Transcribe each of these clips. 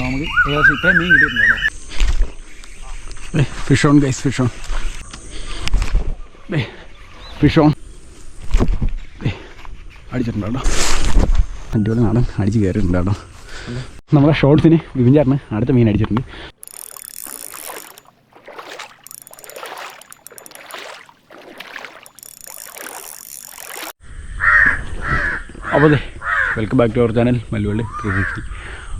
നമുക്ക് ഏകദേശം ഇത്രയും മീൻ കിട്ടിയിട്ടുണ്ടോ fish on guys fish on fish on അടിച്ചിട്ടുണ്ട് അടിപൊളി നാടൻ അടിച്ച് കയറിയിട്ടുണ്ട് നമ്മുടെ ഷോർട്സിന് വിപിൻ അടുത്ത മീൻ അടിച്ചിട്ടുണ്ട്. അപ്പോൾ അതെ welcome back to our channel മല്ലുവള്ളി three fifty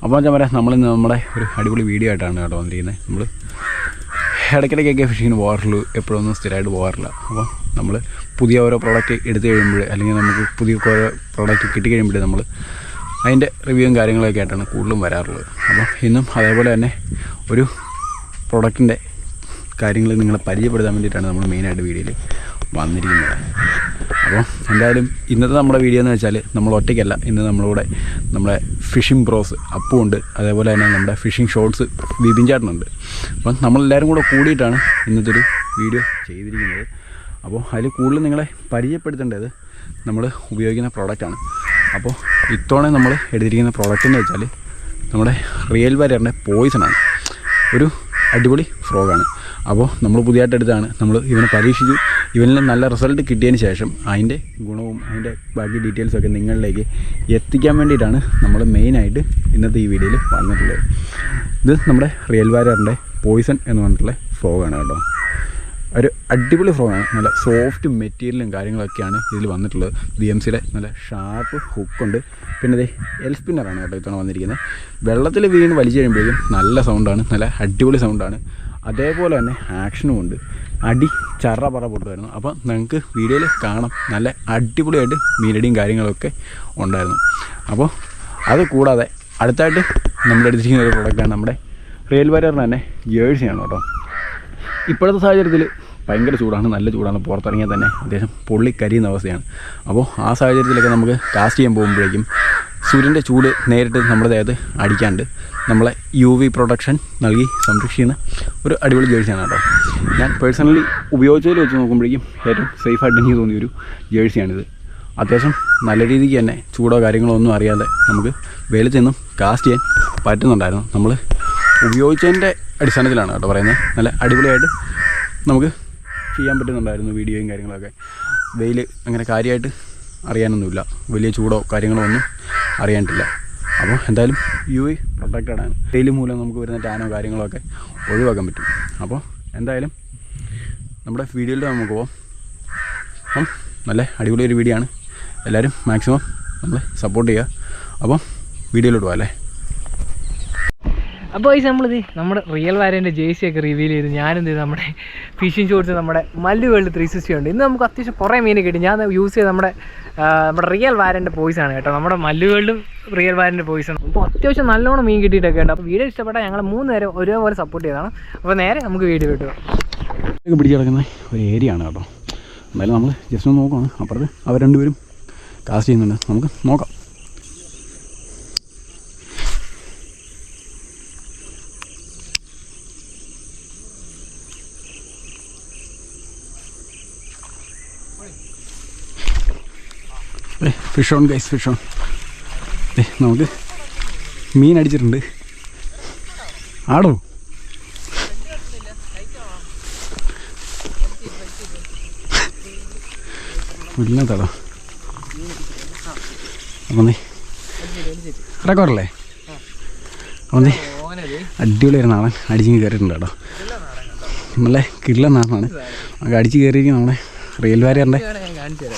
അപ്പോൾ ഞാൻ പറയാം നമ്മളിന്ന് നമ്മുടെ ഒരു അടിപൊളി വീഡിയോ ആയിട്ടാണ് കേട്ടോ വന്നിരിക്കുന്നത്. നമ്മൾ ഇടയ്ക്കിടയ്ക്കൊക്കെ ഫിഷിങ്ങിന് പോകാറുള്ളൂ. എപ്പോഴൊന്നും സ്ഥിരമായിട്ട് പോകാറില്ല. അപ്പോൾ നമ്മൾ പുതിയ ഓരോ പ്രോഡക്റ്റ് എടുത്തു കഴിയുമ്പോൾ അല്ലെങ്കിൽ നമുക്ക് പുതിയ ഓരോ പ്രോഡക്റ്റ് കിട്ടി കഴിയുമ്പോൾ നമ്മൾ അതിന്റെ റിവ്യൂവും കാര്യങ്ങളൊക്കെ ആയിട്ടാണ് കൂടുതലും വരാറുള്ളത്. അപ്പോൾ ഇന്നും അതേപോലെ തന്നെ ഒരു പ്രോഡക്റ്റിന്റെ കാര്യങ്ങൾ നിങ്ങളെ പരിചയപ്പെടുത്താൻ വേണ്ടിയിട്ടാണ് നമ്മൾ മെയിനായിട്ട് വീഡിയോയിൽ വന്നിരിക്കുന്നത്. അപ്പോൾ എന്തായാലും ഇന്നത്തെ നമ്മുടെ വീഡിയോ എന്ന് വെച്ചാൽ നമ്മൾ ഒറ്റയ്ക്കല്ല. ഇന്ന് നമ്മളിവിടെ നമ്മുടെ ഫിഷിംഗ് ബ്രോസ് അപ്പും ഉണ്ട്. അതേപോലെ തന്നെ നമ്മുടെ ഫിഷിംഗ് ഷോർട്സ് ബിബിൻ അപ്പം നമ്മളെല്ലാവരും കൂടെ കൂടിയിട്ടാണ് ഇന്നത്തെ ഒരു വീഡിയോ ചെയ്തിരിക്കുന്നത്. അപ്പോൾ അതിൽ കൂടുതൽ നിങ്ങളെ പരിചയപ്പെടുത്തേണ്ടത് നമ്മൾ ഉപയോഗിക്കുന്ന പ്രോഡക്റ്റാണ് അപ്പോൾ ഇത്തവണ നമ്മൾ എടുത്തിരിക്കുന്ന പ്രോഡക്റ്റ് എന്ന് വെച്ചാൽ നമ്മുടെ റിയൽ വരറിന്റെ പോയിസണാണ് ഒരു അടിപൊളി ഫ്രോഗാണ് അപ്പോൾ നമ്മൾ പുതിയതായിട്ട് എടുത്താണ് നമ്മൾ ഇവനെ പരീക്ഷിച്ചു. ഇവനിൽ നല്ല റിസൾട്ട് കിട്ടിയതിന് ശേഷം അതിന്റെ ഗുണവും അതിന്റെ ബാക്കി ഡീറ്റെയിൽസൊക്കെ നിങ്ങളിലേക്ക് എത്തിക്കാൻ വേണ്ടിയിട്ടാണ് നമ്മൾ മെയിനായിട്ട് ഇന്നത്തെ ഈ വീഡിയോയിൽ വന്നിട്ടുള്ളത്. ഇത് നമ്മുടെ റിയൽ വാരറിന്റെ പോയിസൺ എന്ന് പറഞ്ഞിട്ടുള്ള ഫ്രോഗാണ് കേട്ടോ. ഒരു അടിപൊളി ഫ്രോഗാണ് നല്ല സോഫ്റ്റ് മെറ്റീരിയലും കാര്യങ്ങളൊക്കെയാണ് ഇതിൽ വന്നിട്ടുള്ളത്. ബി എം സിയുടെ നല്ല ഷാർപ്പ് ഹുക്കുണ്ട് പിന്നെ ഇത് എൽ സ്പിന്നറാണ് കേട്ടോ ഇത്തവണ വന്നിരിക്കുന്നത്. വെള്ളത്തിൽ വീണ് വലിച്ചു കഴിയുമ്പോഴേക്കും നല്ല സൗണ്ടാണ് നല്ല അടിപൊളി സൗണ്ടാണ് അതേപോലെ തന്നെ ആക്ഷനും ഉണ്ട്. അടി ചറ പറ പൊട്ടുമായിരുന്നു. അപ്പോൾ നിങ്ങൾക്ക് വീഡിയോയിൽ കാണാം. നല്ല അടിപൊളിയായിട്ട് മീനടിയും കാര്യങ്ങളൊക്കെ ഉണ്ടായിരുന്നു. അപ്പോൾ അത് കൂടാതെ അടുത്തായിട്ട് നമ്മൾ എടുത്തിരിക്കുന്ന ഒരു പ്രോഡക്റ്റാണ് നമ്മുടെ റെയിൽ വരറിന് തന്നെ ജേഴ്സിയാണ് കേട്ടോ. ഇപ്പോഴത്തെ സാഹചര്യത്തിൽ ഭയങ്കര ചൂടാണ് നല്ല ചൂടാണ്. പുറത്തിറങ്ങിയാൽ തന്നെ അത്യാവശ്യം പൊള്ളിക്കരിയുന്ന അവസ്ഥയാണ്. അപ്പോൾ ആ സാഹചര്യത്തിലൊക്കെ നമുക്ക് കാസ്റ്റ് ചെയ്യാൻ പോകുമ്പോഴേക്കും സൂര്യന്റെ ചൂട് നേരിട്ട് നമ്മുടെ ദേഹത്ത് അടിക്കാണ്ട് നമ്മളെ യു വി പ്രൊട്ടക്ഷൻ നൽകി സംരക്ഷിക്കുന്ന ഒരു അടിപൊളി ജേഴ്സിയാണ് കേട്ടോ. ഞാൻ പേഴ്സണലി ഉപയോഗിച്ചതിൽ വെച്ച് നോക്കുമ്പോഴേക്കും ഏറ്റവും സേഫായിട്ട് എനിക്ക് തോന്നിയ ഒരു ജേഴ്സിയാണിത് അത്യാവശ്യം നല്ല രീതിക്ക് തന്നെ ചൂടോ കാര്യങ്ങളോ ഒന്നും അറിയാതെ നമുക്ക് വെയിലത്ത് നിന്നും കാസ്റ്റ് ചെയ്യാൻ പറ്റുന്നുണ്ടായിരുന്നു. നമ്മൾ ഉപയോഗിച്ചതിന്റെ അടിസ്ഥാനത്തിലാണ് കേട്ടോ പറയുന്നത്. നല്ല അടിപൊളിയായിട്ട് നമുക്ക് ചെയ്യാൻ പറ്റുന്നുണ്ടായിരുന്നു വീഡിയോയും കാര്യങ്ങളൊക്കെ. വെയിൽ അങ്ങനെ കാര്യമായിട്ട് അറിയാനൊന്നുമില്ല. വലിയ ചൂടോ കാര്യങ്ങളോ ഒന്നും അറിയാനിട്ടില്ല. അപ്പോൾ എന്തായാലും യു ഐ ആണ്. വെയിൽ മൂലം നമുക്ക് വരുന്ന ടാനോ കാര്യങ്ങളോ ഒക്കെ ഒഴിവാക്കാൻ പറ്റും. അപ്പോൾ എന്തായാലും നമ്മുടെ വീഡിയോയിൽ നമുക്ക് പോവാം. അപ്പം നല്ല അടിപൊളി ഒരു വീഡിയോ ആണ്. എല്ലാവരും മാക്സിമം നമ്മളെ സപ്പോർട്ട് ചെയ്യുക. അപ്പം വീഡിയോയിലോട്ട് പോകാം അല്ലേ? അപ്പോൾ ഈ നമ്മളിത് നമ്മുടെ റിയൽ വാരന്റെ ജേഴ്സി ഒക്കെ റിവീൽ ചെയ്ത് ഞാനെന്ത് ചെയ്തു? നമ്മുടെ ഫിഷിംഗ് ഷോട്ട്സ് നമ്മുടെ മല്ലു വേൾഡ് ത്രീ സിക്സ്റ്റി ഉണ്ട്. ഇന്ന് നമുക്ക് അത്യാവശ്യം കുറേ മീൻ കിട്ടി. ഞാൻ യൂസ് ചെയ്ത് നമ്മുടെ നമ്മുടെ റിയൽ വാരന്റെ ആണ് കേട്ടോ. നമ്മുടെ മല്ലു വേൾഡും റിയൽ വാരന്റെ ആണ്. അപ്പോൾ അത്യാവശ്യം നല്ലോണം മീൻ കിട്ടിയിട്ടൊക്കെ ഉണ്ട്. അപ്പോൾ വീഡിയോ ഇഷ്ടപ്പെട്ടാൽ ഞങ്ങൾ മൂന്ന് നേരം ഒരേപോലെ സപ്പോർട്ട് ചെയ്തതാണ്. അപ്പോൾ നേരെ നമുക്ക് വീഡിയോ കിട്ടുക പിടിച്ച് കിടക്കുന്ന ഒരു ഏരിയ ആണ് കേട്ടോ. എന്തായാലും നമ്മൾ ജസ്റ്റ് ഒന്ന് നോക്കുകയാണ് അപ്പുറത്ത് അവർ രണ്ടുപേരും കാസ്റ്റ് ചെയ്യുന്നുണ്ട്. നമുക്ക് നോക്കാം. Fish on guys fish on നമുക്ക് മീൻ അടിച്ചിട്ടുണ്ട്. ആടോ? അപ്പം നീ റെക്കോർഡല്ലേ? അപ്പം നീ അടിപൊളിയായിരുന്നു നാളെ അടിച്ച് കയറിയിട്ടുണ്ട്? കേട്ടോ നമ്മളെ കിള്ള നാളാണ് നമുക്ക് അടിച്ച് കയറിയിരിക്കും നമ്മളെ റിയൽ വാരിയറിന്റെ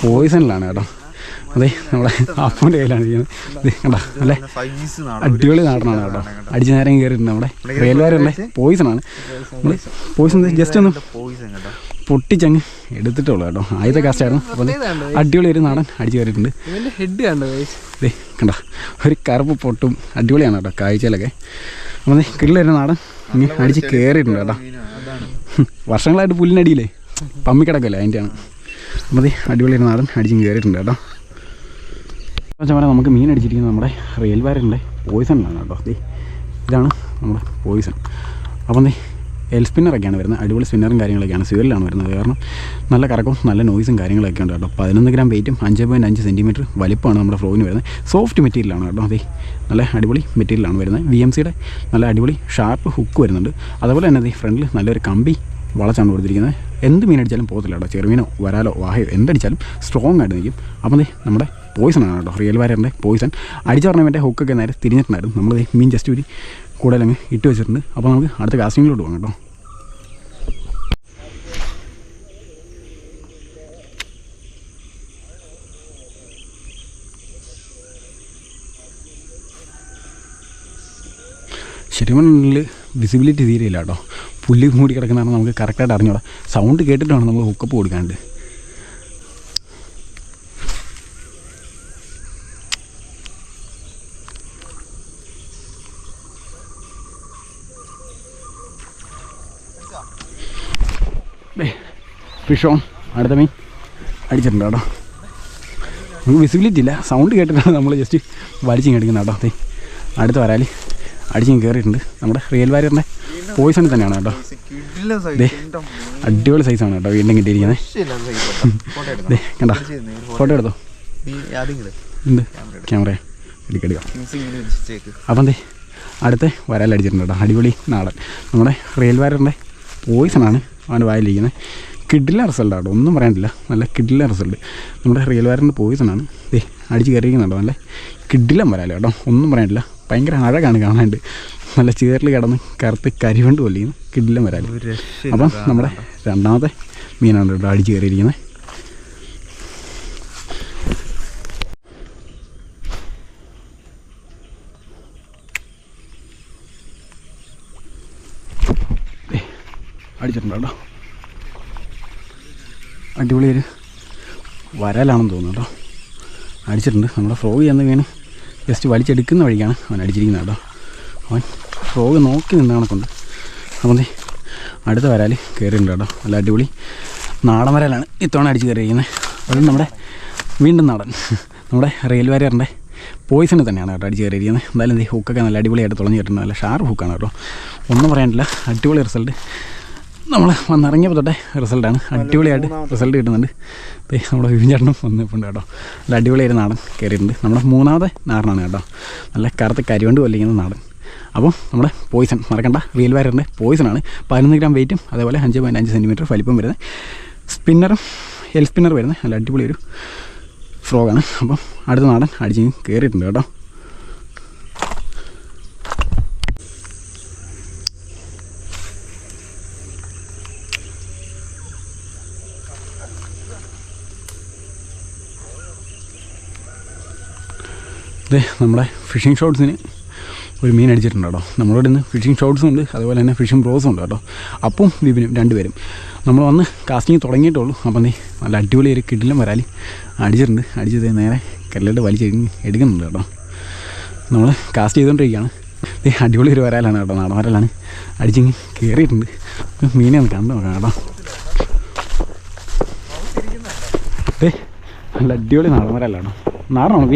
പോയിസണിലാണ് കേട്ടോ. അതെ നമ്മളെ അപ്പൂന്റെ കയ്യിലാണ് ഇത് കണ്ടോ? അല്ലേ അടിപൊളി നാടനാണ് കേട്ടോ. അടിച്ച നേരം കയറിയിട്ടുണ്ട് നമ്മുടെ റെയിൽവേരല്ലേ പോയിസണാണ്. നമ്മൾ പോയിസൺ ജസ്റ്റ് ഒന്ന് പൊട്ടിച്ചങ്ങ് എടുത്തിട്ടുള്ളൂ കേട്ടോ. ആദ്യത്തെ കാസ്റ്റായിരുന്നു അപ്പോൾ അടിപൊളി ഒരു നാടൻ അടിച്ചു കയറിയിട്ടുണ്ട്. ഹെഡ് കണ്ടോ ഒരു കറുപ്പ് പൊട്ടും അടിപൊളിയാണ് കേട്ടോ കാഴ്ചയിലൊക്കെ അപ്പോൾ നീ ഒരു നാടൻ. ഇനി അടിച്ച് കയറിയിട്ടുണ്ട് കേട്ടോ. വർഷങ്ങളായിട്ട് പുല്ലിനടിയില്ലേ? പമ്മിക്കിടക്കല്ലേ അതിന്റെയാണ് അപ്പോൾ ദേ അടിപൊളി ഒരു നാടൻ അടിച്ചും കയറിയിട്ടുണ്ട് കേട്ടോ. പറയാം നമുക്ക് മീൻ അടിച്ചിരിക്കുന്നത് നമ്മുടെ റിയൽ വയറിന്റെ പോയിസണിലാണ് കേട്ടോ. ദേ ഇതാണ് നമ്മുടെ പോയിസൺ അപ്പം ദേ എൽ സ്പിന്നറൊക്കെയാണ് വരുന്നത്. അടിപൊളി സ്പിന്നറും കാര്യങ്ങളൊക്കെയാണ്. സിവലിലാണ് വരുന്നത്. കാരണം നല്ല കറക്കവും നല്ല നോയ്സും കാര്യങ്ങളൊക്കെ ഉണ്ട് കേട്ടോ. പതിനൊന്ന് ഗ്രാം വെയിറ്റും അഞ്ച് പോയിന്റ് അഞ്ച് സെന്റിമീറ്റർ വലിപ്പമാണ് നമ്മുടെ ഫ്ലോവിന് വരുന്നത്. സോഫ്റ്റ് മെറ്റീരിയലാണ് കേട്ടോ. അതെ നല്ല അടിപൊളി മെറ്റീരിയലാണ് വരുന്നത്. വി എം സിയുടെ നല്ല അടിപൊളി ഷാർപ്പ് ഹുക്ക് വരുന്നുണ്ട്. അതുപോലെ തന്നെ ഫ്രണ്ടിൽ നല്ലൊരു കമ്പി വളച്ചാണ് കൊടുത്തിരിക്കുന്നത്. എന്ത് മീൻ അടിച്ചാലും പോകത്തില്ല കേട്ടോ. ചെറുമീനോ വരാലോ വാഹയോ എന്തടിച്ചാലും സ്ട്രോങ് ആയിട്ട് നിൽക്കും. അപ്പം നമ്മുടെ പോയിസൺ ആണ് കേട്ടോ. റിയൽ വാരറിന്റെ പോയിസൺ അടിച്ച പറഞ്ഞവന്റെ ഹുക്കൊക്കെ നേരെ തിരിഞ്ഞിട്ടുണ്ടായിരുന്നു. നമ്മൾ മീൻ ജസ്റ്റ് ഒരു കൂടുതലങ്ങ് ഇട്ട് വെച്ചിട്ടുണ്ട്. അപ്പോൾ നമുക്ക് അടുത്ത കാസ്റ്റിങ്ങിലോട്ട് പോകാം കേട്ടോ. ശരിക്കും വിസിബിലിറ്റി തീരെയില്ല കേട്ടോ. പുല്ല് മൂടി കിടക്കുന്നതാണ് നമുക്ക് കറക്റ്റായിട്ട് അറിഞ്ഞോളാം സൗണ്ട് കേട്ടിട്ടാണ് നമ്മൾ ഹുക്കപ്പ് കൊടുക്കാണ്ട്. ഫിഷ് ഓൺ അടുത്ത മീൻ. അടിച്ചിട്ടുണ്ട് കേട്ടോ. നമുക്ക് വിസിബിലിറ്റി ഇല്ല സൗണ്ട് കേട്ടിട്ടാണ് നമ്മൾ ജസ്റ്റ് വലിച്ചു എടുക്കുന്നത് കേട്ടോ. ദേ അടുത്ത് വരാൽ അടിച്ചിങ് കയറിയിട്ടുണ്ട് നമ്മുടെ റിയൽ വാരിയറിന്റെ പോയിസൺ തന്നെയാണ് കേട്ടോ. അടിപൊളി സൈസാണ് കേട്ടോ വീണ്ടും കിട്ടിയിരിക്കുന്നത്. കണ്ട? ഫോട്ടോ എടുത്തോ? എന്ത് ക്യാമറ എടുക്കാം അപ്പം ദേ അടുത്ത വരാലടിച്ചിട്ടുണ്ട് കേട്ടോ. അടിപൊളി നാടൻ. നമ്മുടെ റിയൽ വാരറിന്റെ പോയിസണാണ് അവന്റെ വായിലിരിക്കുന്നത് കിഡിലെ റിസൾട്ട് ആട്ടോ ഒന്നും പറയാനില്ല. നല്ല കിഡിലെ റിസൾട്ട് നമ്മുടെ റിയൽ വയറിന്റെ പോയിസണാണ് ദേ അടിച്ച് കയറിയിരിക്കുന്നുണ്ടോ നല്ല കിഡിലം വരാലോ കേട്ടോ ഒന്നും പറയാനില്ല. ഭയങ്കര അഴകാണ് കാണാണ്ട് നല്ല ചേറിൽ കിടന്ന് കറുത്ത് കരിവണ്ട് കൊല്ലിക്കുന്നു. കിഡിലം വരാൽ. അപ്പം നമ്മുടെ രണ്ടാമത്തെ മീനാണ് കേട്ടോ അടിച്ച് കയറിയിരിക്കുന്നത് അടിച്ചിട്ടുണ്ട്? കേട്ടോ അടിപൊളി ഒരു വരലാണെന്ന് തോന്നുന്നു കേട്ടോ. അടിച്ചിട്ടുണ്ട്. നമ്മുടെ ഫ്രോഗ് ചെയ്യുന്ന വീണ്. ജസ്റ്റ് വലിച്ചെടുക്കുന്ന വഴിക്കാണ് അവൻ അടിച്ചിരിക്കുന്നത് കേട്ടോ. അവൻ ഫ്രോഗ് നോക്കി നിന്ന കണക്കുണ്ട് അപ്പം അടുത്ത വരാൽ കയറിയിട്ടുണ്ട് കേട്ടോ. നല്ല അടിപൊളി നാടൻ വരാലാണ് ഇത്തവണ അടിച്ച് കയറിയിരിക്കുന്നത്. അതും നമ്മുടെ വീണ്ടും നാടൻ. നമ്മുടെ റെയിൽ വാരിയറിന്റെ പോയിസണ് തന്നെയാണ് കേട്ടോ അടിച്ച് കയറിയിരിക്കുന്നത്. എന്തായാലും ഈ ഹുക്കൊക്കെ നല്ല അടിപൊളിയായിട്ട് തുളഞ്ഞ് കിട്ടുന്നത് നല്ല ഷാർപ്പ് ഹുക്കാണ് കേട്ടോ. ഒന്നും പറയാനില്ല. അടിപൊളി റിസൾട്ട് നമ്മൾ വന്നിറങ്ങിയപ്പോൾ തൊട്ടേ റിസൾട്ടാണ്. അടിപൊളിയായിട്ട് റിസൾട്ട് കിട്ടുന്നുണ്ട്. അപ്പോൾ നമ്മുടെ വിവിചേട്ടനും വന്നിട്ടുണ്ട് കേട്ടോ. നല്ല അടിപൊളിയായിട്ട് നാടൻ കയറിയിട്ടുണ്ട്. നമ്മുടെ മൂന്നാമത്തെ നാടനാണ് കേട്ടോ. നല്ല കറുത്ത കരിവണ്ട് കൊല്ലിക്കുന്ന നാടൻ. അപ്പോൾ നമ്മുടെ പോയിസൺ മറക്കണ്ട. റിയൽ വയറിന്റെ പോയിസണാണ് പതിനൊന്ന് ഗ്രാം വെയിറ്റും അതേപോലെ അഞ്ച് പോയിന്റ് അഞ്ച് സെന്റിമീറ്റർ വലിപ്പം വരുന്നത്. സ്പിന്നറും എൽ സ്പിന്നർ വരുന്നത്. നല്ല അടിപൊളി ഒരു ഫ്രോഗാണ് അപ്പം അടുത്ത നാടൻ അടിച്ച് കയറിയിട്ടുണ്ട് കേട്ടോ. അതെ നമ്മുടെ ഫിഷിംഗ് ഷോട്ട്സിന് ഒരു മീൻ അടിച്ചിട്ടുണ്ട് കേട്ടോ. നമ്മളോട് ഇന്ന് ഫിഷിംഗ് ഷോട്ട്സും ഉണ്ട് അതുപോലെ തന്നെ ഫിഷിംഗ് ബ്രോസും ഉണ്ട് കേട്ടോ. അപ്പം വിപിനും രണ്ടുപേരും. നമ്മൾ വന്ന് കാസ്റ്റിംഗ് തുടങ്ങിയിട്ടുള്ളൂ അപ്പം നീ നല്ല അടിപൊളി ഒരു കിടിലും വരാലി അടിച്ചിട്ടുണ്ട്. അടിച്ചത് നേരെ കല്ലിട്ട് വലിച്ച് എടുക്കുന്നുണ്ട് കേട്ടോ. നമ്മൾ കാസ്റ്റ് ചെയ്തുകൊണ്ടിരിക്കുകയാണ് ഈ അടിപൊളി ഒരു വരാലാണ് കേട്ടോ നാടൻ വരാലാണ്. അടിച്ചിങ്ങ് കയറിയിട്ടുണ്ട് മീനെ ഒന്ന് കണ്ടു നോക്കാം കേട്ടോ. ദേ നല്ല അടിപൊളി നാടൻ വരാലാണ് നാടനാണോ?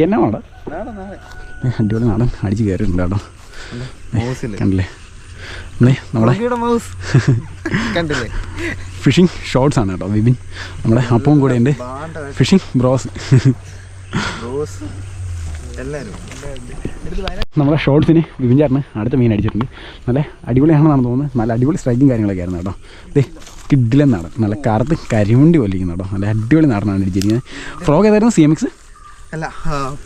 നാടൻ ഏ, അടിപൊളി നാടൻ. അടിച്ച് കയറിയിട്ടുണ്ട് കേട്ടോ. കണ്ടില്ലേ? നമ്മളെ നമ്മളെ കണ്ടില്ലേ? ഫിഷിംഗ് ഷോർട്സ് ആണ് കേട്ടോ വിപിൻ. നമ്മുടെ അപ്പവും കൂടെ ഉണ്ട്. Fishing bros. നമ്മുടെ ഷോർട്സിന് വിപിൻ ചേട്ടന് അടുത്ത മീൻ അടിച്ചിട്ടുണ്ട്. നല്ല അടിപൊളിയാണെന്നാണ് തോന്നുന്നത്. നല്ല അടിപൊളി സ്ട്രൈക്കും കാര്യങ്ങളൊക്കെ ആയിരുന്നു കേട്ടോ. കിഡിലൻ നടൻ നല്ല കറുത്ത് കരിമുണ്ടി കൊല്ലിക്കുന്നു കേട്ടോ. നല്ല അടിപൊളി നടനാണ് ഇരിച്ചിരിക്കുന്നത് ഫ്രോഗ് ഏതായിരുന്നു സി എം എക്സ്? അല്ല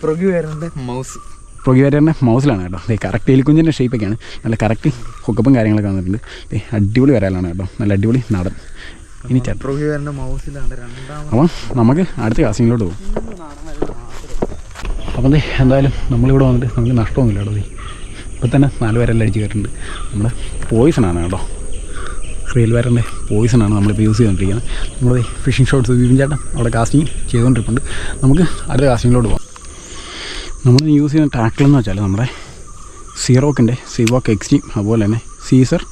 പ്രൊഗ്യുവേറിന്റെ മൗസ്. പ്രൊഗിവേറ്ററിന്റെ മൗസിലാണ് കേട്ടോ. അതെ കറക്റ്റ് എലിക്കുഞ്ഞിന്റെ ഷേപ്പൊക്കെയാണ് നല്ല കറക്റ്റ് ഹുക്കപ്പും കാര്യങ്ങളൊക്കെ വന്നിട്ടുണ്ട്. അടിപൊളി വരാലാണ് കേട്ടോ. നല്ല അടിപൊളി നടൻ. ഇനി അപ്പം നമുക്ക് അടുത്ത കാസിങ്ങിലോട്ട് പോകും. അപ്പം അതെ എന്തായാലും നമ്മളിവിടെ വന്നിട്ട് നമുക്ക് നഷ്ടമൊന്നുമില്ല കേട്ടോ ഇപ്പം തന്നെ നാല് പേരെല്ലാം അടിച്ച് കയറിയിട്ടുണ്ട്. നമ്മുടെ പോയിസണാണ് കേട്ടോ. റിയൽ വയറിന്റെ പോയിസണാണ് നമ്മളിപ്പോൾ യൂസ് ചെയ്തുകൊണ്ടിരിക്കുന്നത്. നമ്മൾ ഫിഷിംഗ് ഷോട്ട്സ് വിപിൻ ചേട്ടൻ അവിടെ കാസ്റ്റിംഗ് ചെയ്തുകൊണ്ടിരിപ്പുണ്ട്. നമുക്ക് അടുത്ത കാസ്റ്റിങ്ങിലോട്ട് പോകാം. നമ്മൾ യൂസ് ചെയ്യുന്ന ടാക്കിൾ എന്ന് വെച്ചാൽ നമ്മുടെ സീറോക്കിന്റെ സീവോക്ക് എക്സ്ട്രീം അതുപോലെ തന്നെ സീസർ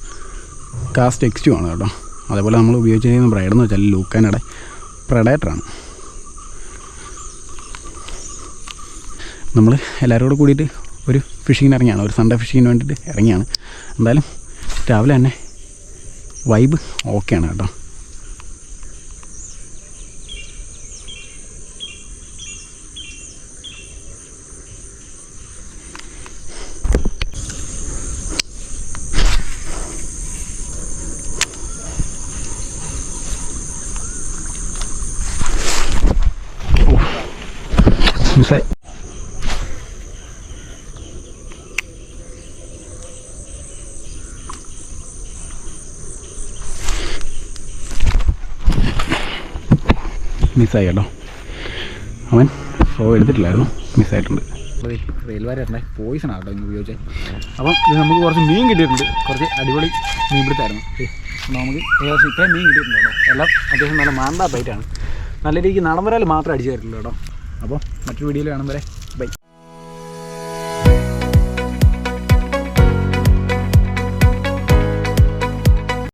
കാസ്റ്റ് എക്സ്ട്രീം ആണ് കേട്ടോ. അതേപോലെ നമ്മൾ ഉപയോഗിച്ചിരിക്കുന്ന ബ്രൈഡ് എന്ന് വെച്ചാൽ ലൂക്കാനയുടെ പ്രഡേറ്ററാണ് നമ്മൾ എല്ലാവരും കൂടെ കൂടിയിട്ട് ഒരു ഫിഷിങ്ങിന് ഇറങ്ങിയാണ്. ഒരു സൺഡേ ഫിഷിങ്ങിന് വേണ്ടിയിട്ട് ഇറങ്ങിയാണ്. എന്തായാലും രാവിലെ തന്നെ വൈബ്? ഓക്കെയാണ് കേട്ടോ. മിസ്സായി മിസ്സായി കേട്ടോ അവൻ ഫ്ലോ എടുത്തിട്ടില്ലായിരുന്നു. മിസ്സായിട്ടുണ്ട്. റെയിൽ വരണ്ടേ പോയിസൺ ആട്ടോ ഇങ്ങനെ ഉപയോഗിച്ചത് അപ്പം ഇത് നമുക്ക് കുറച്ച് മീൻ കിട്ടിയിട്ടുണ്ട്. കുറച്ച് അടിപൊളി മീൻ പിടുത്തായിരുന്നു. നമുക്ക് ഏകദേശം ഇത്രയും മീൻ കിട്ടിയിട്ടുണ്ട് കേട്ടോ. എല്ലാം അത്യാവശ്യം നല്ല മാന്താ ബൈറ്റാണ് നല്ല രീതിക്ക് നടൻ വരാൽ മാത്രമേ അടിച്ചു തരുള്ളൂ കേട്ടോ. അപ്പോൾ മറ്റൊരു വീഡിയോയിൽ കാണുമ്പോൾ